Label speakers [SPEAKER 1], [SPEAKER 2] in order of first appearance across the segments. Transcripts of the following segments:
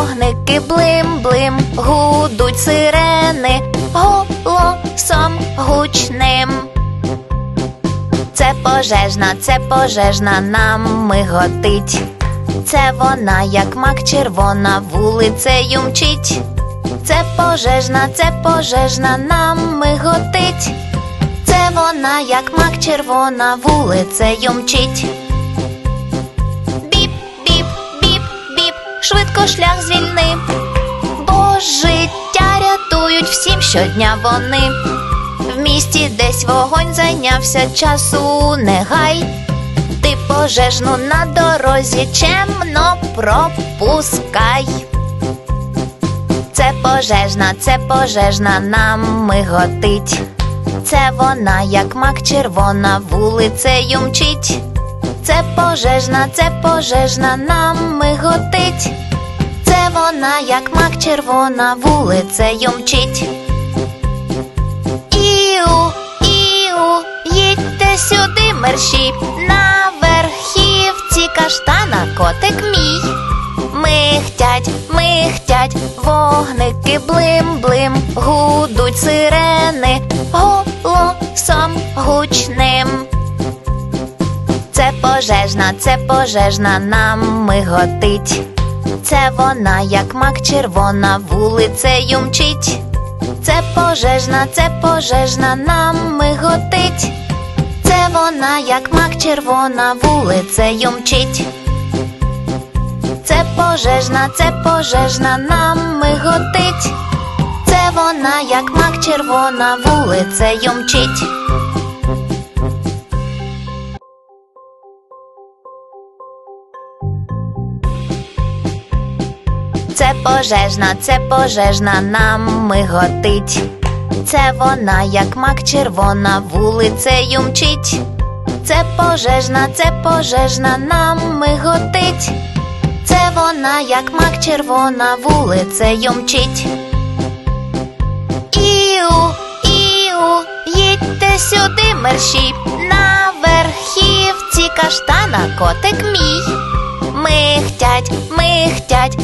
[SPEAKER 1] вогники блим-блим, гудуть сирени голосом гучним. Це пожежна, це пожежна нам миготить. Це вона, як мак червона, вулицею мчить. Це пожежна, це пожежна нам миготить. Це вона, як мак червона, вулицею мчить. Швидко шлях звільни. Бо життя рятують всім щодня вони. В місті десь вогонь зайнявся часу не гай. Ти пожежну на дорозі чемно пропускай. Це пожежна, це пожежна нам миготить. Це вона, як мак червона, вулицею мчить. Це пожежна, це пожежна нам миготить. Вона, як мак червона, вулицею мчить. Іу, іу, їдьте сюди, мерщій, на верхівці каштана котик мій. Михтять, михтять, вогники блим-блим, гудуть сирени голосом гучним. Це пожежна, це пожежна нам миготить. Це вона, як мак червона, вулицею мчить. Це пожежна, це пожежна нам миготить. Це вона, як мак червона, вулицею мчить. Це пожежна, це пожежна нам миготить. Це вона, як мак червона, вулицею мчить. Це пожежна, це пожежна нам миготить. Це вона, як мак червона, вулицею мчить. Це пожежна, це пожежна нам миготить. Це вона, як мак червона, вулицею мчить. Іу, іу, їдьте сюди, мерщій, на верхівці каштана котик мій. Михтять, михтять,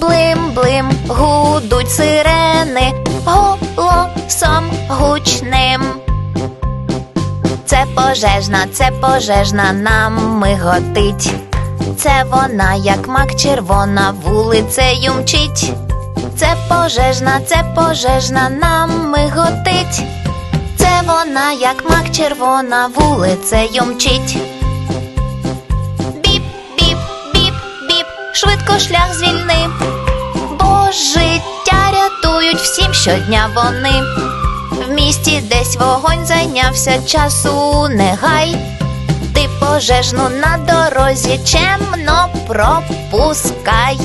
[SPEAKER 1] блим-блим, гудуть сирени голосом гучним. Це пожежна, це пожежна нам миготить. Це вона, як мак червона, вулицею мчить. Це пожежна, це пожежна нам миготить. Це вона, як мак червона, вулицею мчить. Швидко шлях звільни. Бо життя рятують всім щодня вони. В місті десь вогонь зайнявся часу не гай. Ти пожежну на дорозі чемно пропускай.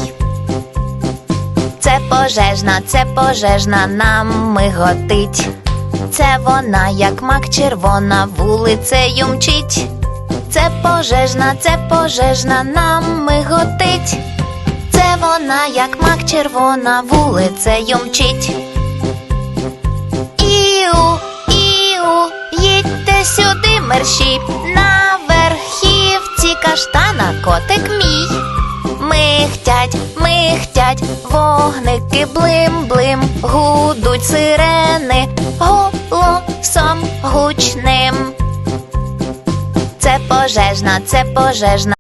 [SPEAKER 1] Це пожежна, це пожежна нам миготить. Це вона, як мак червона, вулицею мчить. Це пожежна, це пожежна нам миготить. Вона, як мак червона, вулицею мчить. Іу, іу, їдьте сюди, мерщій, на верхівці каштана котик мій. Михтять, михтять, вогники блим-блим, гудуть сирени голосом гучним. Це пожежна, це пожежна.